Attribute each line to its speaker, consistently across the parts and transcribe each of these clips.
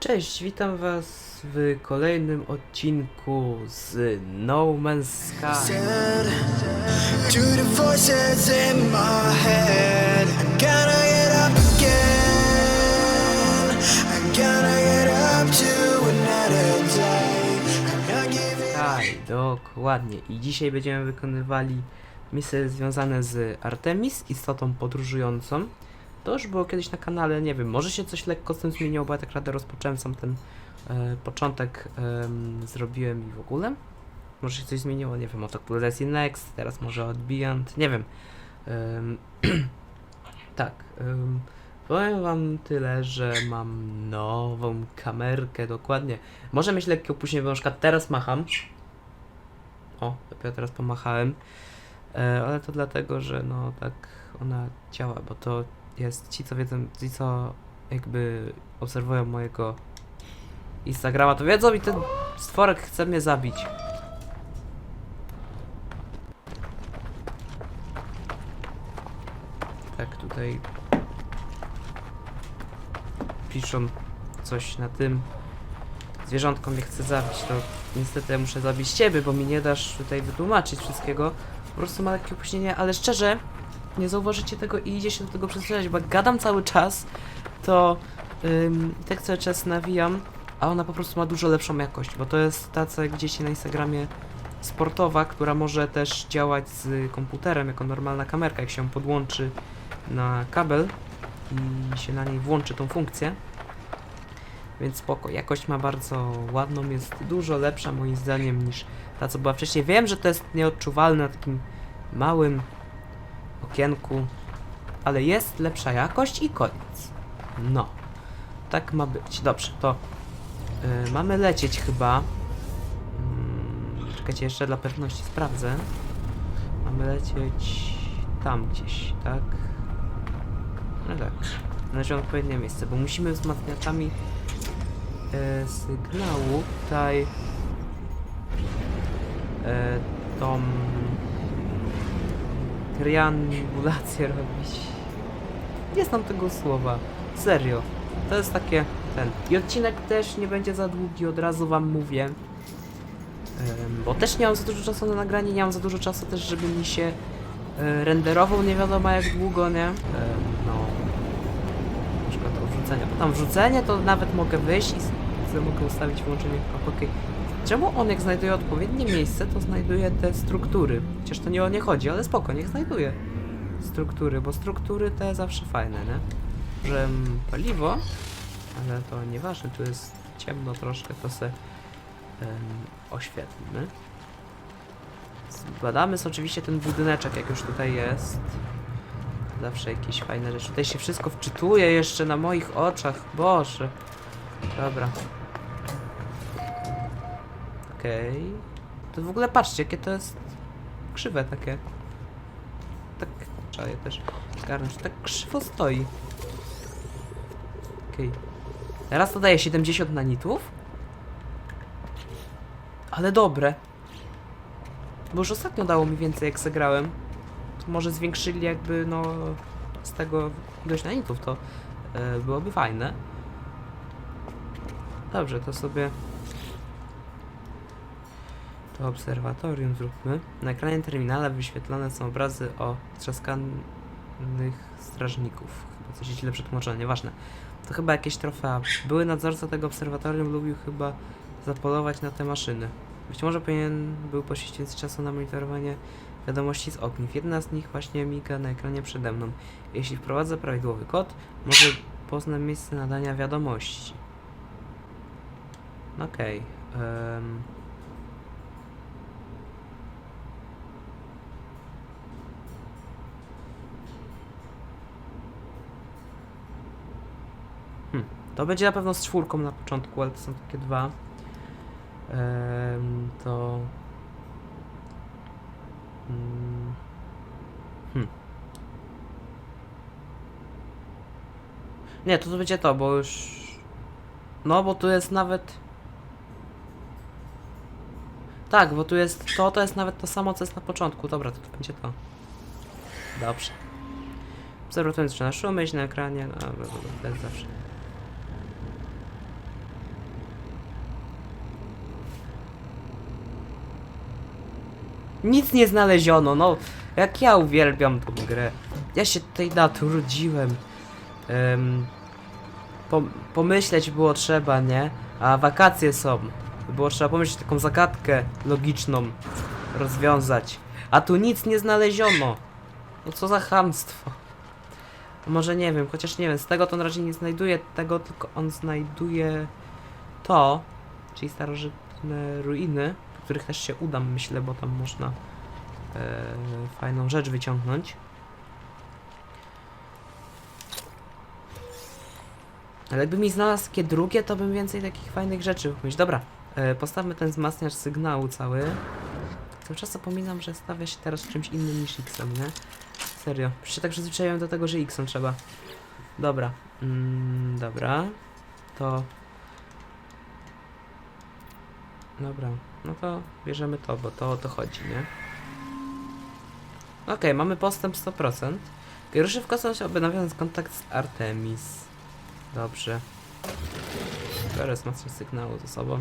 Speaker 1: Cześć, witam was w kolejnym odcinku z No Man's Sky.
Speaker 2: Giving
Speaker 1: Tak, dokładnie. I dzisiaj będziemy wykonywali misje związane z Artemis, istotą podróżującą. To już było kiedyś na kanale, nie wiem, może się coś lekko z tym zmieniło, bo ja tak naprawdę rozpocząłem sam ten e, początek, em, zrobiłem i w ogóle. Może się coś zmieniło, nie wiem, o to Legacy Next, teraz może od Beyond, nie wiem. Em, tak, em, powiem wam tyle, że mam nową kamerkę, dokładnie. Może mieć lekkie opóźnienie, bo na przykład teraz macham. O, dopiero teraz pomachałem. E, ale to dlatego, że no tak ona działa, bo to jest ci co wiedzą, ci co jakby obserwują mojego Instagrama, to wiedzą i ten stworek chce mnie zabić. Tak, tutaj piszą coś na tym. Zwierzątko mnie chce zabić, to niestety muszę zabić ciebie, bo mi nie dasz tutaj wytłumaczyć wszystkiego. Po prostu ma lekkie opóźnienie, ale szczerze, nie zauważycie tego i idzie się do tego przyzwyczaić, bo jak gadam cały czas, to ym, tak cały czas nawijam, a ona po prostu ma dużo lepszą jakość, bo to jest ta, co jak na Instagramie, sportowa, która może też działać z komputerem jako normalna kamerka, jak się podłączy na kabel i się na niej włączy tą funkcję. Więc spoko, jakość ma bardzo ładną, jest dużo lepsza moim zdaniem niż ta co była wcześniej. Wiem, że to jest nieodczuwalne na takim małym okienku, ale jest lepsza jakość i koniec. No, tak ma być. Dobrze, to yy, mamy lecieć chyba. Mm, czekajcie, jeszcze dla pewności sprawdzę. Mamy lecieć tam gdzieś, tak? No tak. Znaleźć odpowiednie miejsce, bo musimy wzmacniaczami e, sygnału tutaj e, tą triangulację robić. Nie znam tego słowa. Serio. To jest takie ten. I odcinek też nie będzie za długi, od razu wam mówię. Bo też nie mam za dużo czasu na nagranie, nie mam za dużo czasu też, żeby mi się e, renderował nie wiadomo jak długo, nie? No. Na przykład to wrzucenie. Bo tam wrzucenie to nawet mogę wyjść i sobie mogę ustawić wyłączenie okej. Czemu on jak znajduje odpowiednie miejsce, to znajduje te struktury? Chociaż to nie o nie chodzi, ale spoko, niech znajduje struktury, bo struktury te zawsze fajne, nie? Że paliwo, ale to nieważne, tu jest ciemno troszkę, to se em, oświetlmy. Zbadamy sobie oczywiście ten budyneczek, jak już tutaj jest. Zawsze jakieś fajne rzeczy. Tutaj się wszystko wczytuje jeszcze na moich oczach. Boże. Dobra. Okej. To w ogóle patrzcie, jakie to jest krzywe takie. Tak, trzeba je też zgarnąć. Tak krzywo stoi. Okej. Teraz to daje 70 nanitów. Ale dobre. Bo już ostatnio dało mi więcej jak zagrałem. To może zwiększyli jakby no z tego ilość nanitów, to e, byłoby fajne. Dobrze, to sobie to obserwatorium zróbmy. Na ekranie terminala wyświetlane są obrazy o trzaskanych strażników. Chyba coś źle przetłumaczone, nieważne. To chyba jakieś trofea. Były nadzorca tego obserwatorium lubił chyba zapolować na te maszyny. Być może powinien był poświęcić czasu na monitorowanie wiadomości z ogniw. Jedna z nich właśnie miga na ekranie przede mną. Jeśli wprowadzę prawidłowy kod, może poznam miejsce nadania wiadomości. Okej. em. Hmm. To będzie na pewno z czwórką na początku, ale to są takie dwa. Em, to. Mm. Hmm. Nie, to, będzie to, bo już. No, bo tu jest nawet. Tak, bo tu jest to, to jest nawet to samo, co jest na początku. Dobra, to, to będzie to. Dobrze. Obserwując, że na szumy, na ekranie, no, jest zawsze. Nic nie znaleziono, no. Jak ja uwielbiam tą grę. Ja się tutaj natrudziłem. Um, pom pomyśleć było trzeba, nie? A wakacje są. Było trzeba pomyśleć taką zagadkę logiczną rozwiązać. A tu nic nie znaleziono. No co za chamstwo. Może nie wiem, chociaż nie wiem, z tego to on raczej nie znajduje tego, tylko on znajduje to, czyli starożytne ruiny, których też się udam, myślę, bo tam można e, fajną rzecz wyciągnąć. Ale jakby mi znalazł takie drugie, to bym więcej takich fajnych rzeczy mógł mieć. Dobra, e, postawmy ten wzmacniacz sygnału cały. Cały czas zapominam, że stawia się teraz czymś innym niż X-em, nie? Serio. Już się tak przyzwyczaiłem do tego, że X-em trzeba. Dobra. Mm, dobra. To... Dobra. No to bierzemy to, bo to o to chodzi, nie? Okej, mamy postęp 100%. Okay, ruszy w kosmos, aby nawiązać kontakt z Artemis. Dobrze. Biorę wzmacniacz sygnału ze sobą.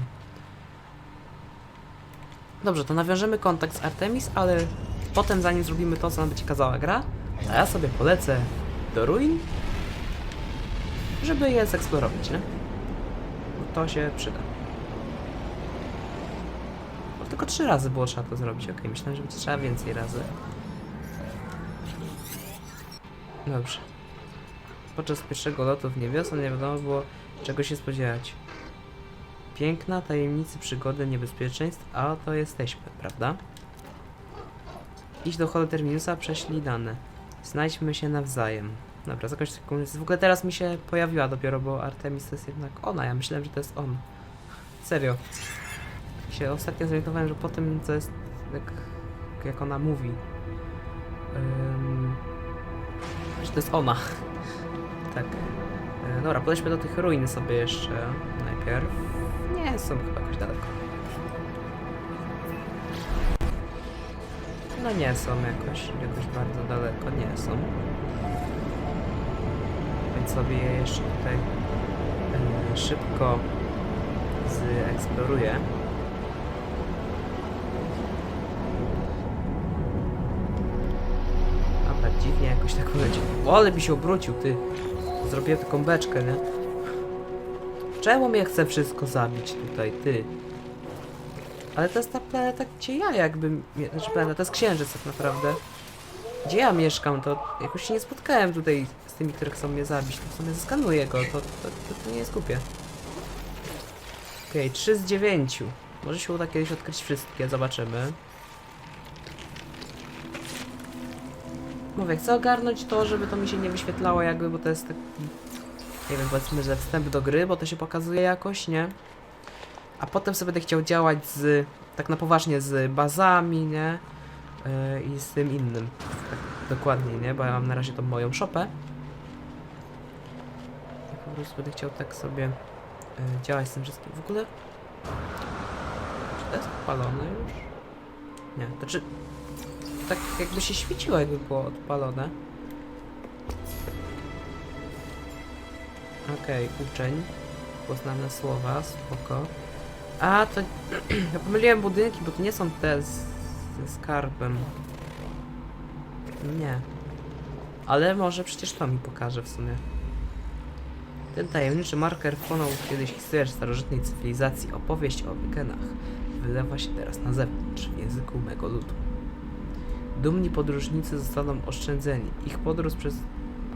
Speaker 1: Dobrze, to nawiążemy kontakt z Artemis, ale potem zanim zrobimy to, co nam będzie kazała gra, a ja sobie polecę do ruin, żeby je zeksplorować, nie? Bo to się przyda. Tylko trzy razy było trzeba to zrobić, okej, myślałem, że będzie trzeba więcej razy. Dobrze. Podczas pierwszego lotu w niebiosę nie wiadomo było, czego się spodziewać. Piękna, tajemnicy, przygody, niebezpieczeństw, a to jesteśmy, prawda? Idź do holu Terminusa, prześlij dane. Znajdźmy się nawzajem. Dobra, zakończ taką... W ogóle teraz mi się pojawiła dopiero, bo Artemis to jest jednak ona. Ja myślałem, że to jest on. Serio. Się ostatnio zorientowałem, że po tym, co jest... Jak, jak ona mówi. Ym, że to jest ona. tak. E, dobra, podejdźmy do tych ruin sobie jeszcze najpierw. Nie są chyba jakoś daleko. No nie są jakoś, jakoś bardzo daleko, nie są. Więc sobie je jeszcze tutaj szybko zeeksploruję. Jakoś tak poleciał. O, ale mi się obrócił, ty. Zrobiłem taką beczkę, nie? Czemu mnie chce wszystko zabić tutaj, ty? Ale to jest ta planeta, gdzie ja jakby... mie- Znaczy planeta, to jest księżyc tak naprawdę. Gdzie ja mieszkam, to jakoś się nie spotkałem tutaj z tymi, które chcą mnie zabić. To w sumie zeskanuję go, to, to, to, to nie jest głupie. Okej, 3 z 9. Może się uda kiedyś odkryć wszystkie, zobaczymy. Mówię, chcę ogarnąć to, żeby to mi się nie wyświetlało jakby, bo to jest taki... Nie wiem, powiedzmy, że wstęp do gry, bo to się pokazuje jakoś, nie? A potem sobie będę chciał działać z... Tak na poważnie z bazami, nie? Yy, I z tym innym. Tak dokładniej, nie? Bo ja mam na razie tą moją szopę. I po prostu będę chciał tak sobie yy, działać z tym wszystkim. W ogóle... Czy to jest odpalone już? Nie, to czy... Tak jakby się świeciło, jakby było odpalone. Okej, uczeń. Poznane słowa, spoko. A, to... ja pomyliłem budynki, bo to nie są te z, ze skarbem. Nie. Ale może przecież to mi pokaże w sumie. Ten tajemniczy marker wchłonął kiedyś historię starożytnej cywilizacji. Opowieść o Wykenach wylewa się teraz na zewnątrz, w języku mego ludu. Dumni podróżnicy zostaną oszczędzeni. Ich podróż przez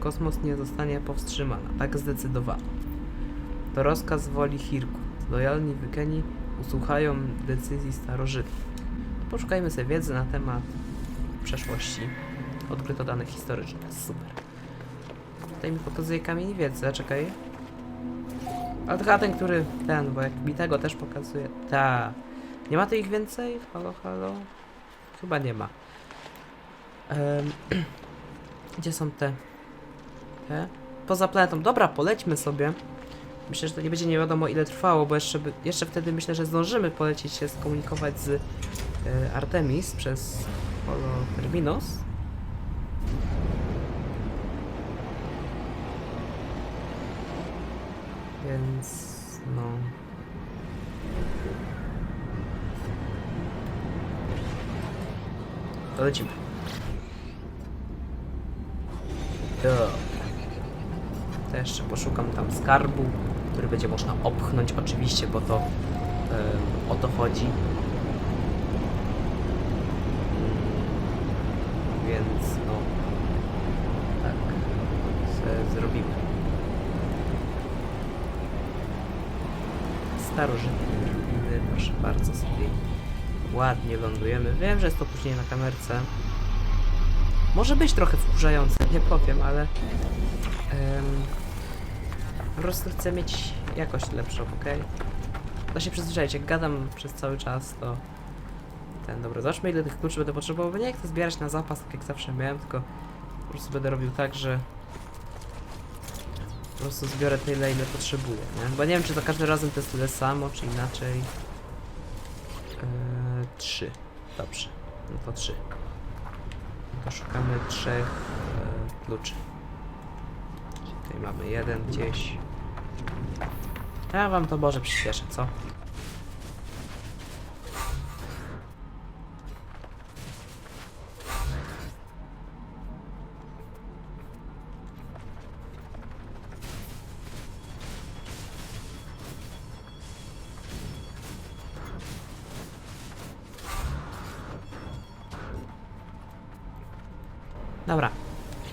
Speaker 1: kosmos nie zostanie powstrzymana. Tak zdecydowano. To rozkaz woli Hirku. Lojalni Wykeni usłuchają decyzji starożytnych. Poszukajmy sobie wiedzy na temat przeszłości. Odkryto dane historyczne. Super. Tutaj mi pokazuje kamień wiedzy, a czekaj. Ale to chyba ten, który ten, bo jak mi tego też pokazuje. Ta. Nie ma tu ich więcej? Halo, halo? Chyba nie ma. Em, gdzie są te? Te? Poza planetą. Dobra, polećmy sobie. Myślę, że to nie będzie nie wiadomo ile trwało, bo jeszcze, jeszcze wtedy myślę, że zdążymy polecieć się skomunikować z e, Artemis przez Polo Terminos. Więc no. to lecimy. To. To jeszcze poszukam tam skarbu, który będzie można opchnąć oczywiście, bo to em, o to chodzi. Mm, Więc no tak zrobimy. Starożytne ruiny, proszę bardzo sobie ładnie lądujemy. Wiem, że jest to później na kamerce. Może być trochę wkurzające, nie powiem, ale em, po prostu chcę mieć jakość lepszą, ok? Da się przyzwyczaić, jak gadam przez cały czas, to ten, dobra, zobaczmy ile tych kluczy będę potrzebował, bo nie chcę zbierać na zapas, tak jak zawsze miałem, tylko po prostu będę robił tak, że po prostu zbiorę tyle, ile potrzebuję, nie? Bo nie wiem, czy za każdym razem to jest tyle samo, czy inaczej. Eee, trzy. Dobrze. No to trzy. No to szukamy trzech e, kluczy. Tutaj mamy jeden gdzieś. Ja wam to może przyspieszę, co?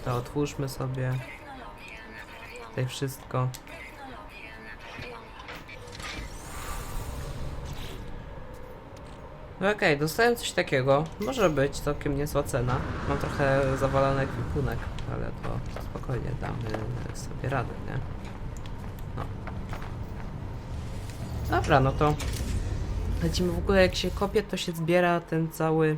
Speaker 1: To otwórzmy sobie tutaj wszystko. No Okej, dostałem coś takiego. Może być całkiem niezła cena. Mam trochę zawalony ekwipunek, ale to spokojnie damy sobie radę, nie? No. Dobra, no to lecimy w ogóle jak się kopie, to się zbiera ten cały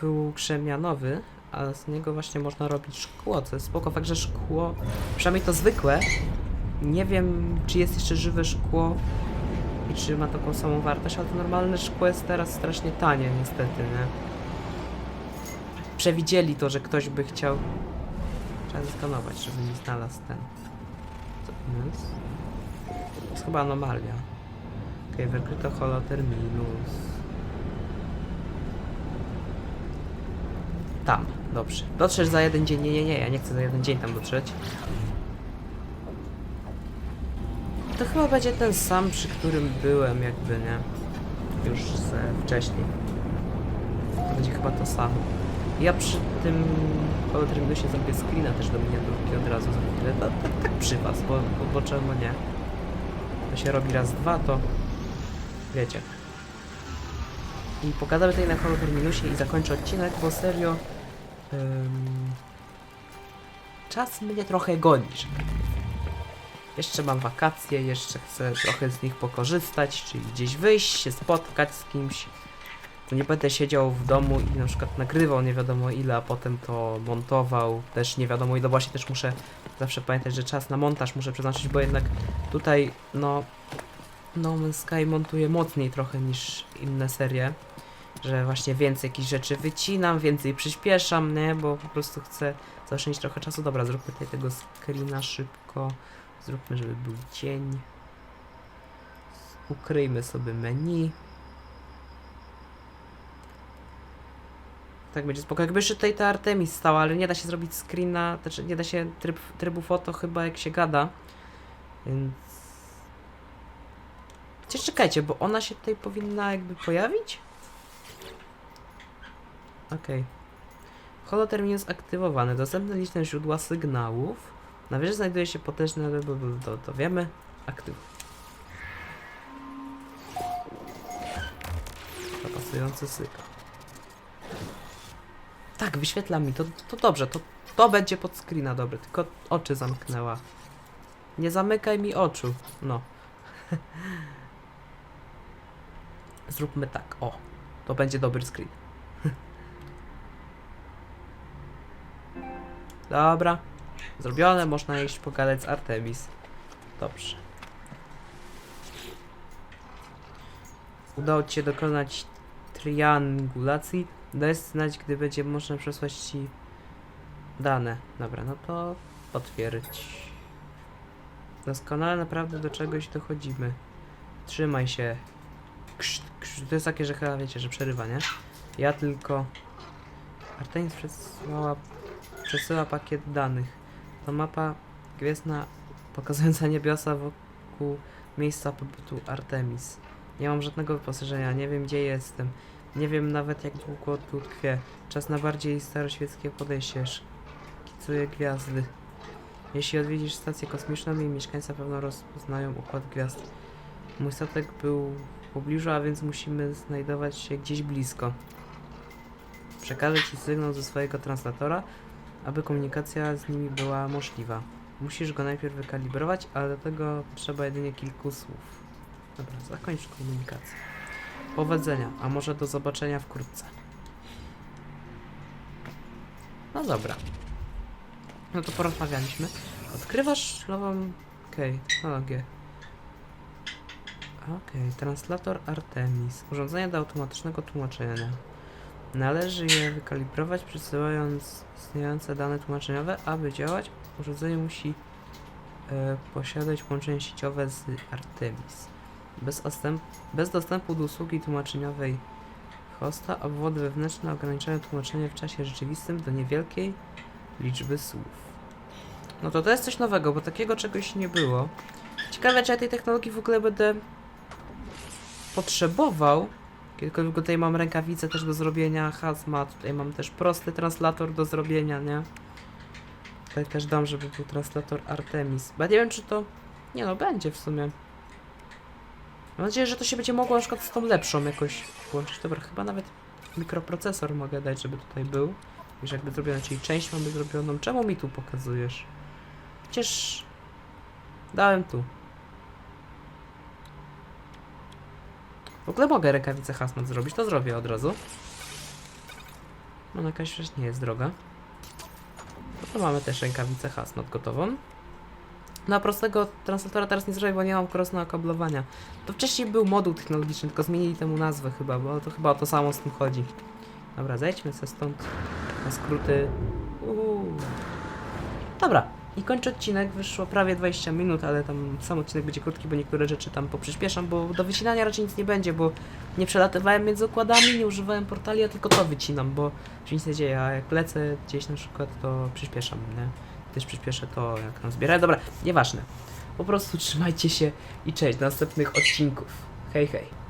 Speaker 1: pył krzemianowy, a z niego właśnie można robić szkło, co jest spoko. Fakt, że szkło, przynajmniej to zwykłe, nie wiem czy jest jeszcze żywe szkło i czy ma taką samą wartość, ale to normalne szkło jest teraz strasznie tanie niestety, nie? Przewidzieli to, że ktoś by chciał... Trzeba zeskanować, żeby nie znalazł ten... Co to jest? To jest chyba anomalia. Okej, okay, wykryto holoterminus. Tam, dobrze. Dotrzesz za jeden dzień. Nie, nie, nie, ja nie chcę za jeden dzień tam dotrzeć. To chyba będzie ten sam, przy którym byłem, jakby, nie? Już ze wcześniej. To będzie chyba to samo. Ja przy tym holoterminusie zrobię screena też do miniaturki od razu za chwilę. To, tak, tak przy was, bo, bo, bo czemu nie? To się robi raz, dwa, to wiecie. I pogadamy tutaj na holoterminusie i zakończę odcinek, bo serio czas mnie trochę goni. że powiem. Jeszcze mam wakacje, jeszcze chcę trochę z nich pokorzystać, czyli gdzieś wyjść, się spotkać z kimś. To nie będę siedział w domu i na przykład nagrywał nie wiadomo ile, a potem to montował też nie wiadomo ile. Właśnie też muszę zawsze pamiętać, że czas na montaż muszę przeznaczyć, bo jednak tutaj no no Sky montuje mocniej trochę niż inne serie, że właśnie więcej jakichś rzeczy wycinam, więcej przyspieszam, nie, bo po prostu chcę zaoszczędzić trochę czasu. Dobra, zróbmy tutaj tego screena szybko, zróbmy, żeby był dzień. Ukryjmy sobie menu. Tak będzie spoko. Jakby jeszcze tutaj ta Artemis stała, ale nie da się zrobić screena, znaczy nie da się tryb, trybu foto chyba jak się gada. Więc czekajcie, bo ona się tutaj powinna jakby pojawić? Okej. Holoterminus aktywowany. Dostępne liczne źródła sygnałów. Na wieży znajduje się potężne... To, to wiemy. Aktyw. Zapasujący sygnał. Tak, wyświetla mi. To, to dobrze. To, to będzie pod screena dobre. Tylko oczy zamknęła. Nie zamykaj mi oczu. No. Zróbmy tak, o. To będzie dobry screen. Dobra. Zrobione, można iść pogadać z Artemis. Dobrze. Udało Ci się dokonać triangulacji. Daj znać, gdy będzie można przesłać Ci dane. Dobra, no to potwierdź. Doskonale naprawdę do czegoś dochodzimy. Trzymaj się. Krz, krz, to jest takie, że chyba wiecie, że przerywa, nie? Ja tylko Artemis przesyłała, przesyła pakiet danych. To mapa gwiezdna pokazująca niebiosa wokół miejsca pobytu Artemis. Nie mam żadnego wyposażenia, nie wiem gdzie jestem. Nie wiem nawet jak długo tu tkwię. Czas na bardziej staroświeckie podejście. Szkicuję gwiazdy. Jeśli odwiedzisz stację kosmiczną, jej mieszkańcy pewno rozpoznają układ gwiazd. Mój statek był w pobliżu, a więc musimy znajdować się gdzieś blisko. Przekażę ci sygnał ze swojego translatora, aby komunikacja z nimi była możliwa. Musisz go najpierw wykalibrować, ale do tego trzeba jedynie kilku słów. Dobra, zakończ komunikację. Powodzenia, a może do zobaczenia wkrótce. No dobra. No to porozmawialiśmy. Odkrywasz nową... Okej, technologię. Okej, translator Artemis. Urządzenie do automatycznego tłumaczenia. Należy je wykalibrować przesyłając istniejące dane tłumaczeniowe. Aby działać, urządzenie musi e, posiadać połączenie sieciowe z Artemis. Bez, bez dostępu do usługi tłumaczeniowej hosta, obwody wewnętrzne ograniczają tłumaczenie w czasie rzeczywistym do niewielkiej liczby słów. No to to jest coś nowego, bo takiego czegoś nie było. Ciekawe, czy ja tej technologii w ogóle będę potrzebował. Kiedykolwiek tutaj mam rękawice też do zrobienia, hazmat, tutaj mam też prosty translator do zrobienia, nie? Tutaj też dam, żeby był translator Artemis. Bo nie wiem, czy to... Nie no, będzie w sumie. Mam nadzieję, że to się będzie mogło na przykład z tą lepszą jakoś połączyć. Dobra, chyba nawet mikroprocesor mogę dać, żeby tutaj był. Już jakby zrobione, czyli część mamy zrobioną. Czemu mi tu pokazujesz? Przecież... Dałem tu. W ogóle mogę rękawicę hazmat zrobić, to zrobię od razu. No jakaś rzecz nie jest droga. No to mamy też rękawicę hazmat gotową. Na prostego translatora teraz nie zrobię, bo nie mam krosnego kablowania. To wcześniej był moduł technologiczny, tylko zmienili temu nazwę chyba, bo to chyba o to samo z tym chodzi. Dobra, zejdźmy se stąd na skróty. Uuu. Dobra, i kończę odcinek. Wyszło prawie 20 minut, ale tam sam odcinek będzie krótki, bo niektóre rzeczy tam poprzyspieszam, bo do wycinania raczej nic nie będzie, bo nie przelatywałem między układami, nie używałem portali, ja tylko to wycinam, bo się nic nie dzieje, a jak lecę gdzieś na przykład, to przyspieszam, nie? Też przyspieszę to, jak tam zbierałem. Dobra, nieważne. Po prostu trzymajcie się i cześć do następnych odcinków. Hej, hej.